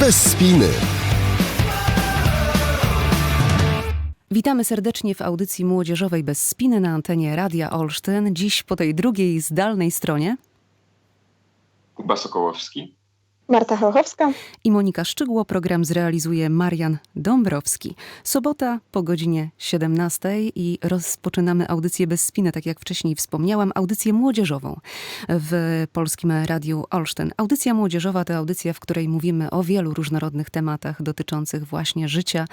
bez spiny. Witamy serdecznie w audycji młodzieżowej bez spiny na antenie Radia Olsztyn. Dziś po tej drugiej zdalnej stronie Kuba Sokołowski. Marta Chochowska. i Monika Szczygło. Program zrealizuje Marian Dąbrowski. Sobota po godzinie 17 i rozpoczynamy audycję bez spiny, tak jak wcześniej wspomniałam, audycję młodzieżową w Polskim Radiu Olsztyn. Audycja młodzieżowa to audycja, w której mówimy o wielu różnorodnych tematach dotyczących właśnie życia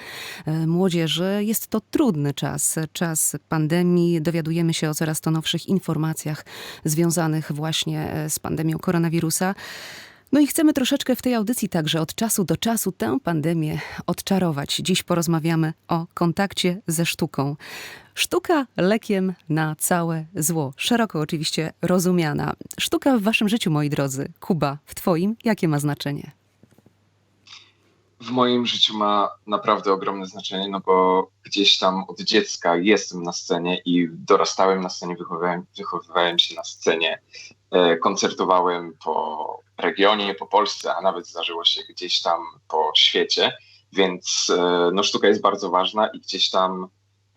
e, młodzieży. Jest to trudny czas, czas pandemii. Dowiadujemy się o coraz to nowszych informacjach związanych właśnie e, z pandemią koronawirusa. No i chcemy troszeczkę w tej audycji także od czasu do czasu tę pandemię odczarować. Dziś porozmawiamy o kontakcie ze sztuką. Sztuka lekiem na całe zło. Szeroko oczywiście rozumiana. Sztuka w waszym życiu, moi drodzy. Kuba, w twoim, jakie ma znaczenie? W moim życiu ma naprawdę ogromne znaczenie, no bo gdzieś tam od dziecka jestem na scenie i dorastałem na scenie, wychowywałem, wychowywałem się na scenie, koncertowałem po regionie, po Polsce, a nawet zdarzyło się gdzieś tam po świecie, więc e, no, sztuka jest bardzo ważna i gdzieś tam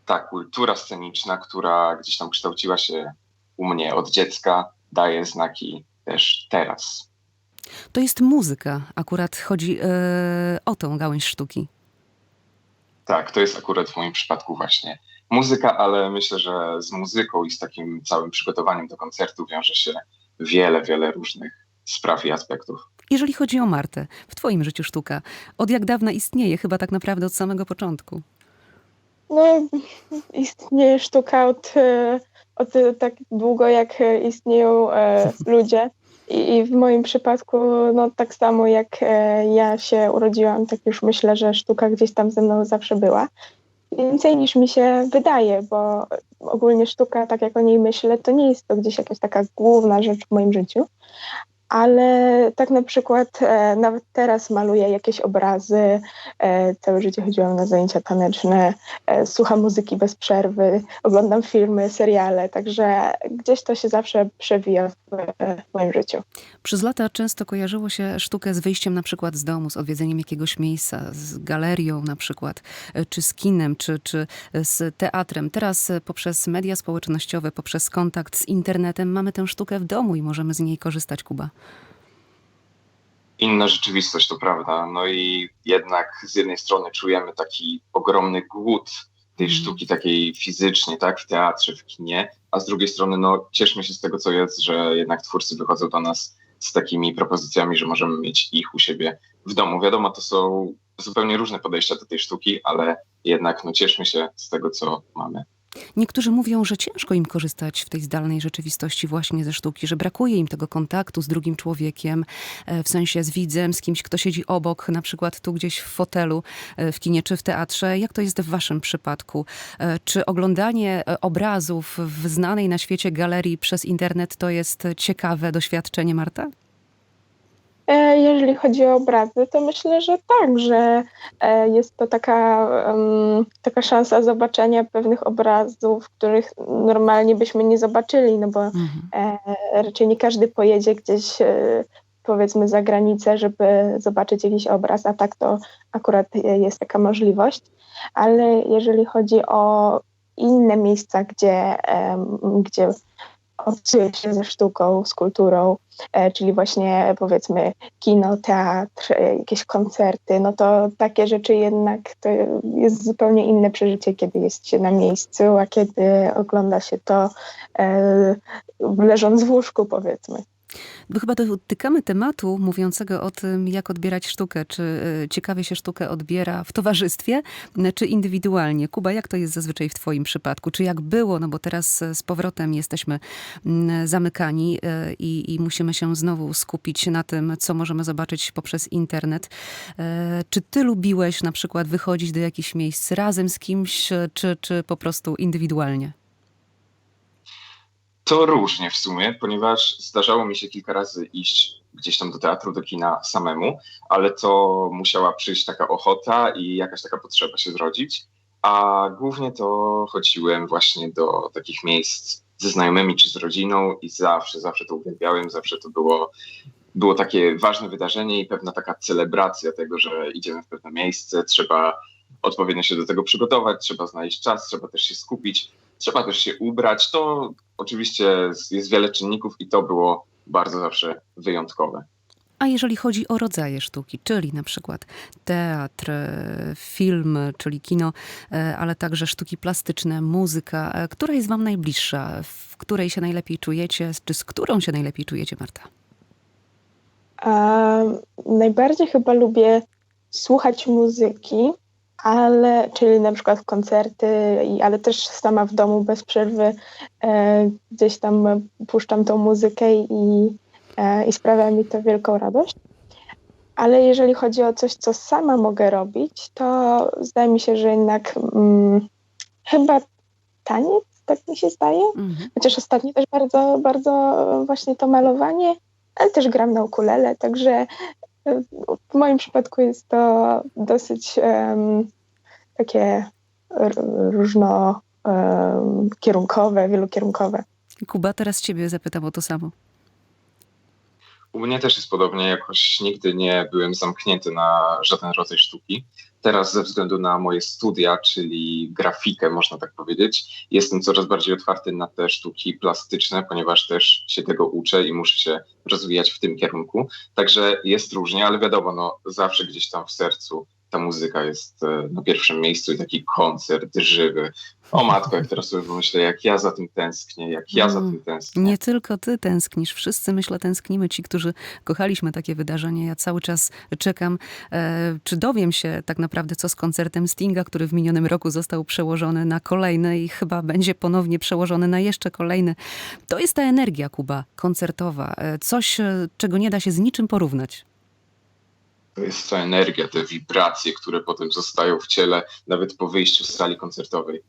ta kultura sceniczna, która gdzieś tam kształciła się u mnie od dziecka, daje znaki też teraz. To jest muzyka. Akurat chodzi e, o tą gałęź sztuki. Tak, to jest akurat w moim przypadku właśnie muzyka, ale myślę, że z muzyką i z takim całym przygotowaniem do koncertu wiąże się wiele, wiele różnych spraw i aspektów. Jeżeli chodzi o Martę, w twoim życiu sztuka, od jak dawna istnieje? Chyba tak naprawdę od samego początku. No, istnieje sztuka od, od tak długo, jak istnieją e, ludzie. I, I w moim przypadku, no tak samo jak e, ja się urodziłam, tak już myślę, że sztuka gdzieś tam ze mną zawsze była. Więcej niż mi się wydaje, bo ogólnie sztuka, tak jak o niej myślę, to nie jest to gdzieś jakaś taka główna rzecz w moim życiu, ale tak na przykład e, nawet teraz maluję jakieś obrazy, e, całe życie chodziłam na zajęcia taneczne, e, słucham muzyki bez przerwy, oglądam filmy, seriale, także gdzieś to się zawsze przewija w, w moim życiu. Przez lata często kojarzyło się sztukę z wyjściem na przykład z domu, z odwiedzeniem jakiegoś miejsca, z galerią na przykład, e, czy z kinem, czy, czy z teatrem. Teraz e, poprzez media społecznościowe, poprzez kontakt z internetem mamy tę sztukę w domu i możemy z niej korzystać, Kuba. Inna rzeczywistość, to prawda. No i jednak z jednej strony czujemy taki ogromny głód tej Mm. sztuki takiej fizycznie, tak, w teatrze, w kinie, a z drugiej strony, no, cieszmy się z tego, co jest, że jednak twórcy wychodzą do nas z takimi propozycjami, że możemy mieć ich u siebie w domu. Wiadomo, to są zupełnie różne podejścia do tej sztuki, ale jednak, no, cieszmy się z tego, co mamy. Niektórzy mówią, że ciężko im korzystać w tej zdalnej rzeczywistości właśnie ze sztuki, że brakuje im tego kontaktu z drugim człowiekiem, e, w sensie z widzem, z kimś, kto siedzi obok, na przykład tu gdzieś w fotelu, e, w kinie czy w teatrze. Jak to jest w waszym przypadku? E, Czy oglądanie obrazów w znanej na świecie galerii przez internet to jest ciekawe doświadczenie, Marta? E, Jeżeli chodzi o obrazy, to myślę, że tak, że e, jest to taka, taka szansa zobaczenia pewnych obrazów, których normalnie byśmy nie zobaczyli, no bo Mhm. e, raczej nie każdy pojedzie gdzieś powiedzmy za granicę, żeby zobaczyć jakiś obraz, a tak to akurat jest taka możliwość. Ale jeżeli chodzi o inne miejsca, gdzie, gdzie obcuje się ze sztuką, z kulturą, e, czyli właśnie powiedzmy kino, teatr, e, jakieś koncerty, no to takie rzeczy jednak to jest zupełnie inne przeżycie, kiedy jest się na miejscu, a kiedy ogląda się to e, leżąc w łóżku powiedzmy. Bo chyba dotykamy tematu mówiącego o tym, jak odbierać sztukę. Czy e, ciekawie się sztukę odbiera w towarzystwie, n- czy indywidualnie? Kuba, jak to jest zazwyczaj w twoim przypadku? Czy jak było? No bo teraz e, z powrotem jesteśmy mm, zamykani i, i musimy się znowu skupić na tym, co możemy zobaczyć poprzez internet. Czy ty lubiłeś na przykład wychodzić do jakichś miejsc razem z kimś, czy, czy po prostu indywidualnie? To różnie w sumie, ponieważ zdarzało mi się kilka razy iść gdzieś tam do teatru, do kina samemu, ale to musiała przyjść taka ochota i jakaś taka potrzeba się zrodzić. A głównie to chodziłem właśnie do takich miejsc ze znajomymi czy z rodziną i zawsze, zawsze to uwielbiałem, zawsze to było było takie ważne wydarzenie i pewna taka celebracja tego, że idziemy w pewne miejsce, trzeba odpowiednio się do tego przygotować, trzeba znaleźć czas, trzeba też się skupić, trzeba też się ubrać. To oczywiście jest wiele czynników i to było bardzo zawsze wyjątkowe. A jeżeli chodzi o rodzaje sztuki, czyli na przykład teatr, e, film, czyli kino, e, ale także sztuki plastyczne, muzyka, e, która jest Wam najbliższa? W której się najlepiej czujecie? Czy z którą się najlepiej czujecie, Marta? A najbardziej chyba lubię słuchać muzyki, ale, czyli na przykład koncerty, i- ale też sama w domu bez przerwy e, gdzieś tam puszczam tą muzykę i, e, i sprawia mi to wielką radość. Ale jeżeli chodzi o coś, co sama mogę robić, to zdaje mi się, że jednak mm, chyba taniec, tak mi się zdaje. Mhm. Chociaż ostatnio też bardzo, bardzo właśnie to malowanie, ale też gram na ukulele, także w moim przypadku jest to dosyć em, takie różno em, kierunkowe, wielokierunkowe. Kuba, teraz ciebie zapytam o to samo. U mnie też jest podobnie, jakoś nigdy nie byłem zamknięty na żaden rodzaj sztuki. Teraz ze względu na moje studia, czyli grafikę, można tak powiedzieć, jestem coraz bardziej otwarty na te sztuki plastyczne, ponieważ też się tego uczę i muszę się rozwijać w tym kierunku. Także jest różnie, ale wiadomo, no, zawsze gdzieś tam w sercu ta muzyka jest e, na pierwszym miejscu i taki koncert żywy. O matko, jak teraz sobie pomyślę, jak ja za tym tęsknię, jak ja za Mm. tym tęsknię. Nie tylko ty tęsknisz, wszyscy myślę tęsknimy, ci, którzy kochaliśmy takie wydarzenie. Ja cały czas czekam, e, czy dowiem się tak naprawdę, co z koncertem Stinga, który w minionym roku został przełożony na kolejny i chyba będzie ponownie przełożony na jeszcze kolejny. To jest ta energia, Kuba, koncertowa. E, coś, czego nie da się z niczym porównać. To jest ta energia, te wibracje, które potem zostają w ciele, nawet po wyjściu z sali koncertowej.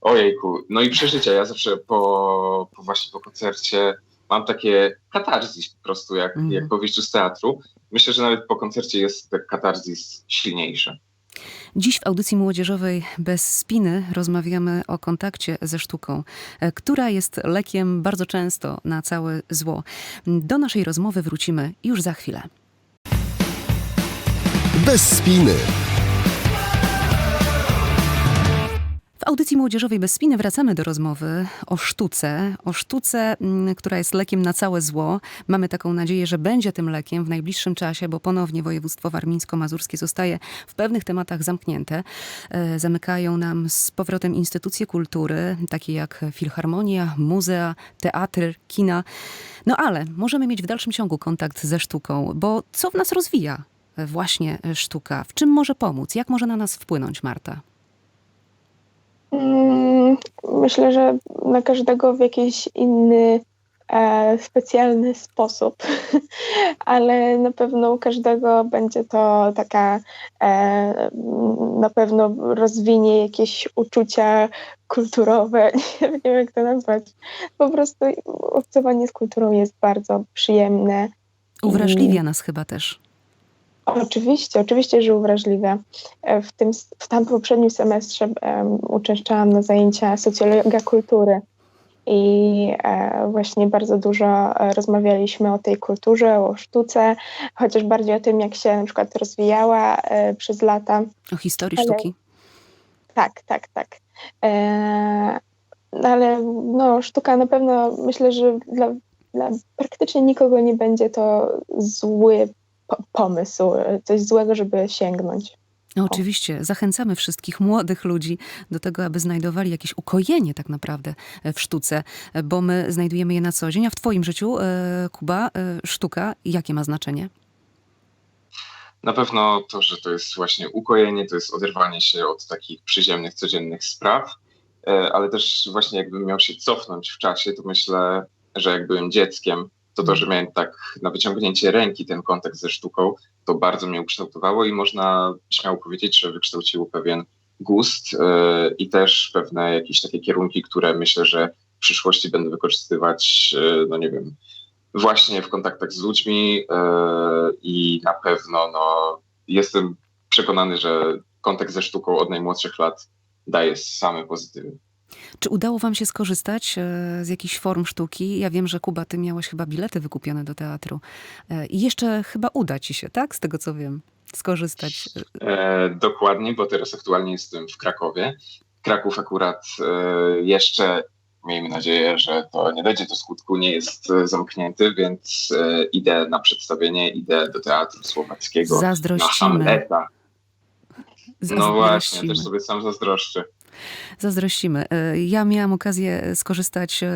Ojejku, no i przeżycia. Ja zawsze po, po właśnie po koncercie mam takie katarzis po prostu, jak, Mhm. jak po wyjściu z teatru. Myślę, że nawet po koncercie jest ten katarzis silniejszy. Dziś w audycji młodzieżowej bez spiny rozmawiamy o kontakcie ze sztuką, e, która jest lekiem bardzo często na całe zło. Do naszej rozmowy wrócimy już za chwilę. Bez spiny. W audycji młodzieżowej bez spiny wracamy do rozmowy o sztuce, o sztuce, mm, która jest lekiem na całe zło. Mamy taką nadzieję, że będzie tym lekiem w najbliższym czasie, bo ponownie województwo warmińsko-mazurskie zostaje w pewnych tematach zamknięte. E, Zamykają nam z powrotem instytucje kultury, takie jak filharmonia, muzea, teatry, kina. No ale możemy mieć w dalszym ciągu kontakt ze sztuką, bo co w nas rozwija właśnie e, sztuka? W czym może pomóc? Jak może na nas wpłynąć, Marta? Mm, Myślę, że na każdego w jakiś inny, e, specjalny sposób, ale na pewno u każdego będzie to taka, e, na pewno rozwinie jakieś uczucia kulturowe, nie wiem jak to nazwać. Po prostu obcowanie z kulturą jest bardzo przyjemne. Uwrażliwia nas chyba też. Oczywiście, oczywiście, że uwrażliwe. E, W tym, w tam poprzednim semestrze um, uczęszczałam na zajęcia socjologia kultury i e, właśnie bardzo dużo e, rozmawialiśmy o tej kulturze, o sztuce, chociaż bardziej o tym, jak się na przykład rozwijała e, przez lata. O historii Ale- sztuki. Tak, tak, tak. E, no ale no, sztuka na pewno myślę, że dla, dla praktycznie nikogo nie będzie to zły pomysł, e, coś złego, żeby sięgnąć. No, oczywiście, zachęcamy wszystkich młodych ludzi do tego, aby znajdowali jakieś ukojenie tak naprawdę e, w sztuce, e, bo my znajdujemy je na co dzień. A w twoim życiu, e, Kuba, e, sztuka jakie ma znaczenie? Na pewno to, że to jest właśnie ukojenie, to jest oderwanie się od takich przyziemnych, codziennych spraw, e, ale też właśnie jakbym miał się cofnąć w czasie, to myślę, że jak byłem dzieckiem, to to, że miałem tak na wyciągnięcie ręki ten kontakt ze sztuką, to bardzo mnie ukształtowało i można śmiało powiedzieć, że wykształciło pewien gust e, i też pewne jakieś takie kierunki, które myślę, że w przyszłości będę wykorzystywać, e, no nie wiem, właśnie w kontaktach z ludźmi e, i na pewno no, jestem przekonany, że kontakt ze sztuką od najmłodszych lat daje same pozytywy. Czy udało wam się skorzystać e, z jakichś form sztuki? Ja wiem, że Kuba, ty miałeś chyba bilety wykupione do teatru. E, I jeszcze chyba uda ci się, tak? Z tego co wiem, skorzystać. E, dokładnie, bo teraz aktualnie jestem w Krakowie. Kraków akurat e, jeszcze, miejmy nadzieję, że to nie dojdzie do skutku, nie jest e, zamknięty, więc e, idę na przedstawienie, idę do Teatru Słowackiego na Zazdrościmy. Hamleta. No właśnie, Zazdrościmy. też sobie sam zazdroszczę. Zazdrościmy. E, Ja miałam okazję skorzystać, e,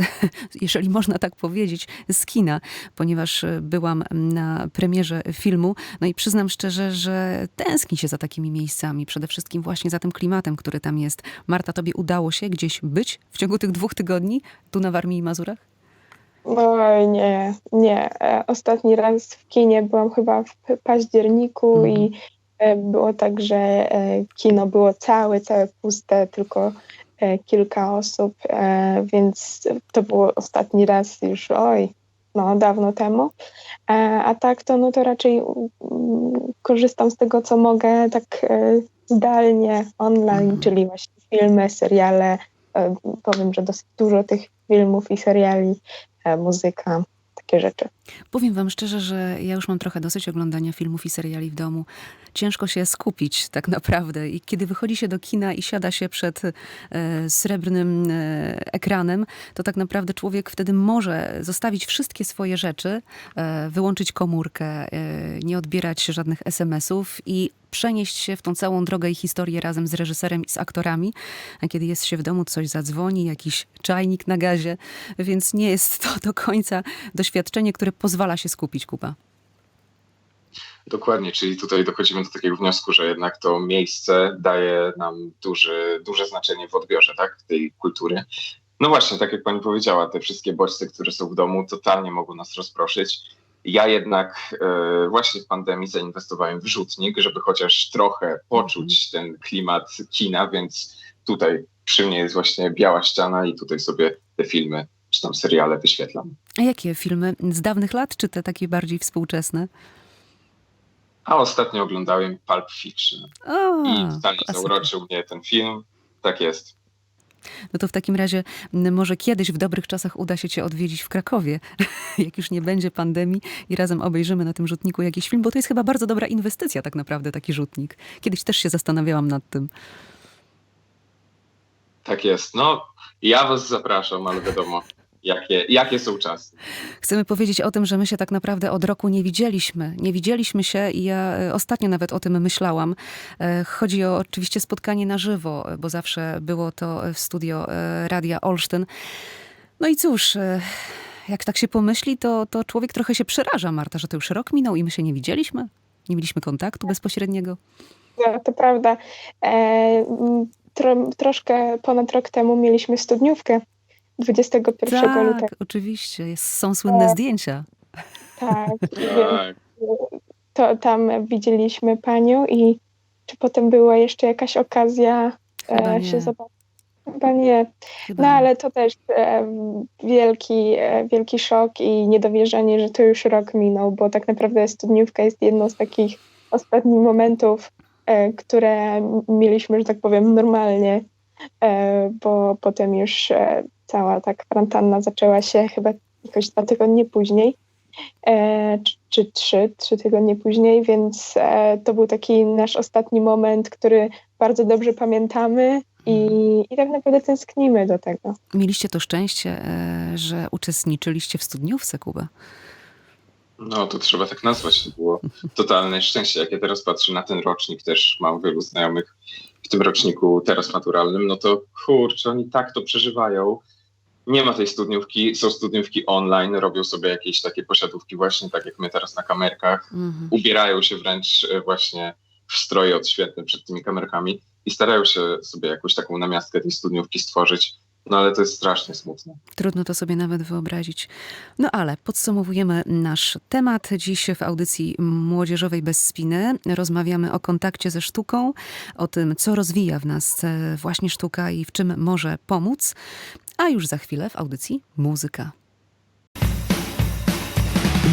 jeżeli można tak powiedzieć, z kina, ponieważ e, byłam na premierze filmu. No i przyznam szczerze, że tęskni się za takimi miejscami, przede wszystkim właśnie za tym klimatem, który tam jest. Marta, tobie udało się gdzieś być w ciągu tych dwóch tygodni tu na Warmii i Mazurach? Oj, nie, nie. Ostatni raz w kinie byłam chyba w październiku Mhm. i było tak, że e, kino było całe, całe puste, tylko e, kilka osób, e, więc to było ostatni raz już, oj, no dawno temu. E, A tak to, no to raczej mm, korzystam z tego, co mogę tak e, zdalnie, online, Mhm. czyli właśnie filmy, seriale. E, Powiem, że dosyć dużo tych filmów i seriali e, muzyka, takie rzeczy. Powiem wam szczerze, że ja już mam trochę dosyć oglądania filmów i seriali w domu. Ciężko się skupić tak naprawdę i kiedy wychodzi się do kina i siada się przed e, srebrnym e, ekranem, to tak naprawdę człowiek wtedy może zostawić wszystkie swoje rzeczy, e, wyłączyć komórkę, e, nie odbierać żadnych SMS-ów i przenieść się w tą całą drogę i historię razem z reżyserem i z aktorami. A kiedy jest się w domu, coś zadzwoni, jakiś czajnik na gazie, więc nie jest to do końca doświadczenie, które pozwala się skupić, Kuba. Dokładnie, czyli tutaj dochodzimy do takiego wniosku, że jednak to miejsce daje nam duży, duże znaczenie w odbiorze tak, tej kultury. No właśnie, tak jak pani powiedziała, te wszystkie bodźce, które są w domu, totalnie mogą nas rozproszyć. Ja jednak e, właśnie w pandemii zainwestowałem w rzutnik, żeby chociaż trochę poczuć ten klimat kina, więc tutaj przy mnie jest właśnie biała ściana i tutaj sobie te filmy czy tam seriale wyświetlam. A jakie filmy? Z dawnych lat, czy te takie bardziej współczesne? A ostatnio oglądałem Pulp Fiction. O, I totalnie zauroczył mnie ten film. Tak jest. No to w takim razie może kiedyś w dobrych czasach uda się cię odwiedzić w Krakowie, jak już nie będzie pandemii i razem obejrzymy na tym rzutniku jakiś film, bo to jest chyba bardzo dobra inwestycja tak naprawdę, taki rzutnik. Kiedyś też się zastanawiałam nad tym. Tak jest. No, ja was zapraszam, ale wiadomo, jakie, jakie są czasy. Chcemy powiedzieć o tym, że my się tak naprawdę od roku nie widzieliśmy. Nie widzieliśmy się i ja e, ostatnio nawet o tym myślałam. E, Chodzi o oczywiście spotkanie na żywo, e, bo zawsze było to w studio Radia Olsztyn. No i cóż, jak tak się pomyśli, to, to człowiek trochę się przeraża, Marta, że to już rok minął i my się nie widzieliśmy. Nie mieliśmy kontaktu bezpośredniego. No, to prawda. E, tro, troszkę ponad rok temu mieliśmy studniówkę 21 Tak, lutego. oczywiście. Jest, są słynne zdjęcia. Tak, Tak. to tam widzieliśmy panią i czy potem była jeszcze jakaś okazja Chyba e, się zobaczyć? Chyba nie. Chyba No ale to też e, wielki, e, wielki szok i niedowierzanie, że to już rok minął, bo tak naprawdę studniówka jest jedną z takich ostatnich momentów, e, które mieliśmy, że tak powiem, normalnie, bo potem już cała ta kwarantanna zaczęła się chyba jakoś dwa tygodnie później, e, czy, czy trzy, trzy tygodnie później, więc e, to był taki nasz ostatni moment, który bardzo dobrze pamiętamy i, i tak naprawdę tęsknimy do tego. Mieliście to szczęście, e, że uczestniczyliście w studniówce, Kuba. No, to trzeba tak nazwać. To było totalne szczęście. Jak ja teraz patrzę na ten rocznik, też mam wielu znajomych w tym roczniku teraz maturalnym, no to kurczę, oni tak to przeżywają. Nie ma tej studniówki, są studniówki online, robią sobie jakieś takie posiadówki właśnie tak jak my teraz na kamerkach. Mhm. ubierają się wręcz e, właśnie w stroje odświetne przed tymi kamerkami i starają się sobie jakąś taką namiastkę tej studniówki stworzyć. No ale to jest strasznie smutne. Trudno to sobie nawet wyobrazić. No ale podsumowujemy nasz temat. Dziś w audycji młodzieżowej bez spiny rozmawiamy o kontakcie ze sztuką, o tym, co rozwija w nas e, właśnie sztuka i w czym może pomóc. A już za chwilę w audycji muzyka.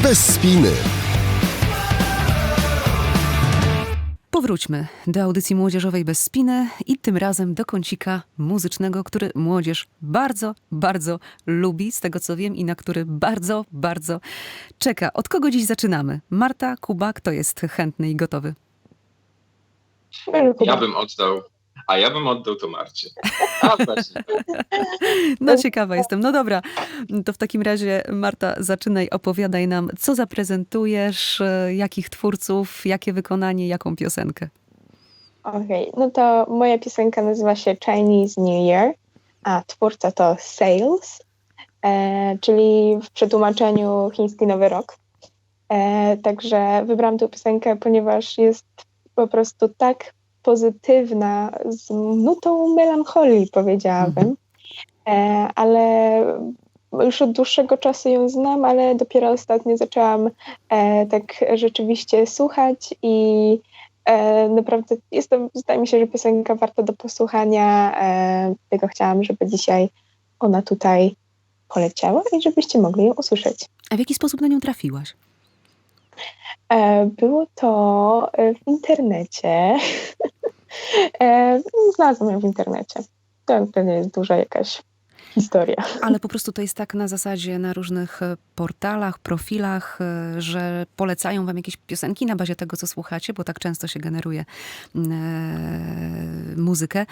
Bez spiny. powróćmy do audycji młodzieżowej bez spiny i tym razem do kącika muzycznego, który młodzież bardzo, bardzo lubi, z tego co wiem, i na który bardzo, bardzo czeka. Od kogo dziś zaczynamy? Marta, Kuba, kto jest chętny i gotowy? Ja bym oddał, a ja bym oddał to Marcie. A właśnie. No ciekawa jestem. No dobra, to w takim razie Marta, zaczynaj, opowiadaj nam, co zaprezentujesz, e, jakich twórców, jakie wykonanie, jaką piosenkę. Okej, no to moja piosenka nazywa się Chinese New Year, a twórca to Sales, e, czyli w przetłumaczeniu chiński Nowy Rok. E, także wybrałam tę piosenkę, ponieważ jest po prostu tak pozytywna, z nutą melancholii, powiedziałabym. E, ale już od dłuższego czasu ją znam, ale dopiero ostatnio zaczęłam e, tak rzeczywiście słuchać i e, naprawdę jest to, zdaje mi się, że piosenka warta do posłuchania. Tego chciałam, żeby dzisiaj ona tutaj poleciała i żebyście mogli ją usłyszeć. A w jaki sposób na nią trafiłaś? E, było to e, w internecie. e, znalazłam ją w internecie. To, to nie jest duża jakaś historia. Ale po prostu to jest tak na zasadzie na różnych portalach, profilach, że polecają wam jakieś piosenki na bazie tego, co słuchacie, bo tak często się generuje mm, e, muzykę. E,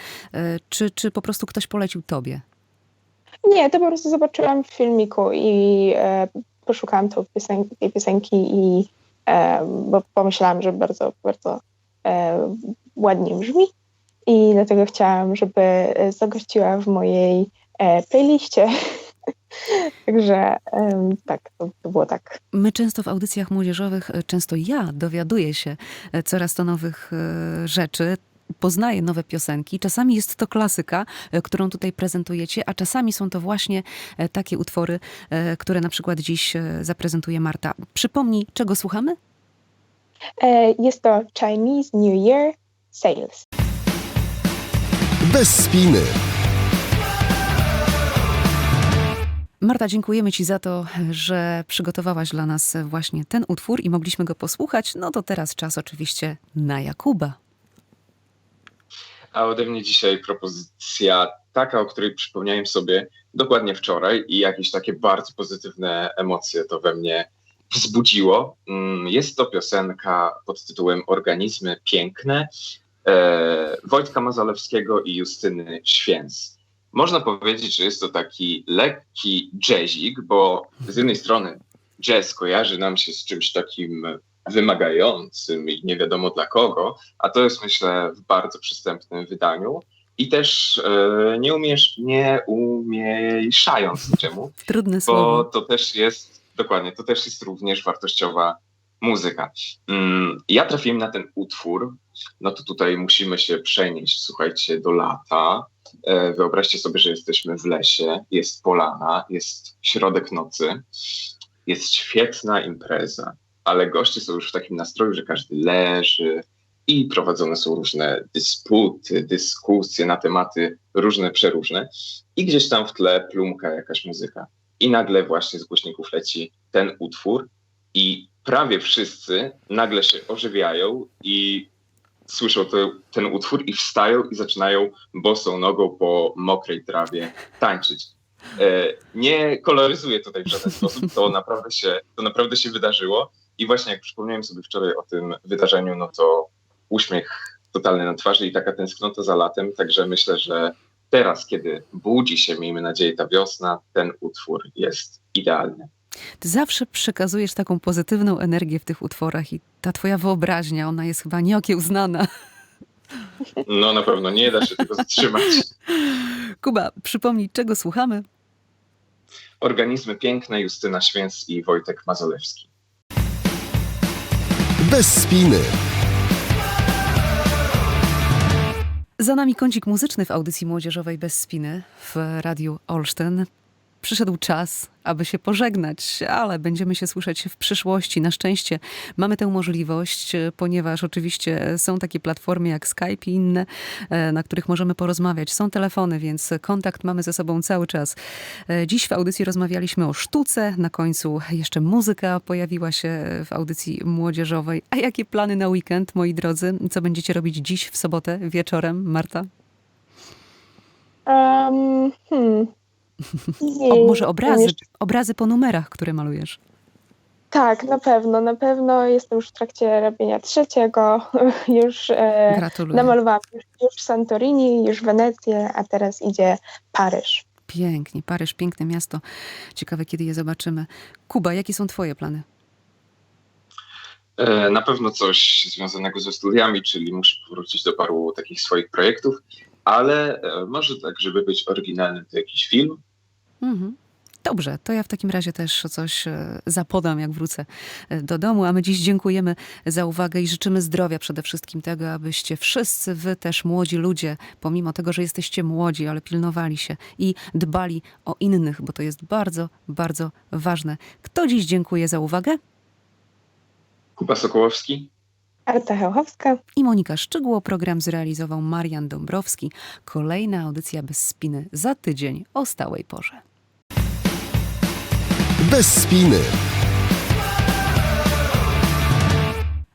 czy, czy po prostu ktoś polecił tobie? Nie, to po prostu zobaczyłam w filmiku i e, poszukałam tej piosenki i e, bo pomyślałam, że bardzo, bardzo e, ładnie brzmi i dlatego chciałam, żeby zagościła w mojej e, playliście. Także tak, to, to było tak. My często w audycjach młodzieżowych, e, często ja dowiaduję się e, coraz to nowych e, rzeczy. Poznaję nowe piosenki. Czasami jest to klasyka, e, którą tutaj prezentujecie, a czasami są to właśnie e, takie utwory, e, które na przykład dziś zaprezentuje Marta. Przypomnij, czego słuchamy? Jest to Chinese New Year Sales. Bez spiny. Marta, dziękujemy Ci za to, że przygotowałaś dla nas właśnie ten utwór i mogliśmy go posłuchać. No to teraz czas oczywiście na Jakuba. A ode mnie dzisiaj propozycja taka, o której przypomniałem sobie dokładnie wczoraj i jakieś takie bardzo pozytywne emocje to we mnie wzbudziło. Mm, Jest to piosenka pod tytułem Organizmy Piękne e, Wojtka Mazalewskiego i Justyny Święc. Można powiedzieć, że jest to taki lekki jazzik, bo z jednej strony jazz kojarzy nam się z czymś takim wymagającym i nie wiadomo dla kogo, a to jest myślę w bardzo przystępnym wydaniu i też e, nie, umiesz, nie umniejszając niczemu, Trudne bo słowo. to też jest, dokładnie, to też jest również wartościowa muzyka. Mm, ja trafiłem na ten utwór, no to tutaj musimy się przenieść, słuchajcie, do lata. E, Wyobraźcie sobie, że jesteśmy w lesie, jest polana, jest środek nocy, jest świetna impreza, ale goście są już w takim nastroju, że każdy leży i prowadzone są różne dysputy, dyskusje na tematy różne, przeróżne i gdzieś tam w tle plumka jakaś muzyka. I nagle właśnie z głośników leci ten utwór i prawie wszyscy nagle się ożywiają i słyszą ten utwór i wstają i zaczynają bosą nogą po mokrej trawie tańczyć. E, nie koloryzuję tutaj w żaden sposób, to naprawdę, się, to naprawdę się wydarzyło i właśnie jak przypomniałem sobie wczoraj o tym wydarzeniu, no to uśmiech totalny na twarzy i taka tęsknota za latem, także myślę, że teraz, kiedy budzi się, miejmy nadzieję, ta wiosna, ten utwór jest idealny. Ty zawsze przekazujesz taką pozytywną energię w tych utworach i ta twoja wyobraźnia, ona jest chyba nieokiełznana. No na pewno nie da się tego zatrzymać. Kuba, przypomnij, czego słuchamy? Organizmy piękne, Justyna Święc i Wojtek Mazolewski. Bez spiny. Za nami kącik muzyczny w audycji młodzieżowej bez spiny w Radiu Olsztyn. Przyszedł czas, aby się pożegnać, ale będziemy się słyszeć w przyszłości. Na szczęście mamy tę możliwość, ponieważ oczywiście są takie platformy jak Skype i inne, e, na których możemy porozmawiać. Są telefony, więc kontakt mamy ze sobą cały czas. E, Dziś w audycji rozmawialiśmy o sztuce, na końcu jeszcze muzyka pojawiła się w audycji młodzieżowej. A jakie plany na weekend, moi drodzy? Co będziecie robić dziś w sobotę wieczorem, Marta? Um, hmm. O, może obrazy, obrazy po numerach, które malujesz. Tak, na pewno, na pewno jestem już w trakcie robienia trzeciego. Już e, Gratuluję. namalowałam już, już Santorini, już Wenecję, a teraz idzie Paryż. Pięknie. Paryż, piękne miasto. Ciekawe, kiedy je zobaczymy. Kuba, jakie są twoje plany? E, Na pewno coś związanego ze studiami, czyli muszę powrócić do paru takich swoich projektów, ale e, może tak, żeby być oryginalnym, to jakiś film. Mhm. Dobrze, to ja w takim razie też coś e, zapodam, jak wrócę e, do domu. A my dziś dziękujemy za uwagę i życzymy zdrowia przede wszystkim tego, abyście wszyscy wy też młodzi ludzie, pomimo tego, że jesteście młodzi, ale pilnowali się i dbali o innych, bo to jest bardzo, bardzo ważne. Kto dziś dziękuję za uwagę? Kuba Sokołowski. Arta Hełchowska. I Monika Szczygło. Program zrealizował Marian Dąbrowski. Kolejna audycja bez spiny za tydzień o stałej porze. Bez spiny.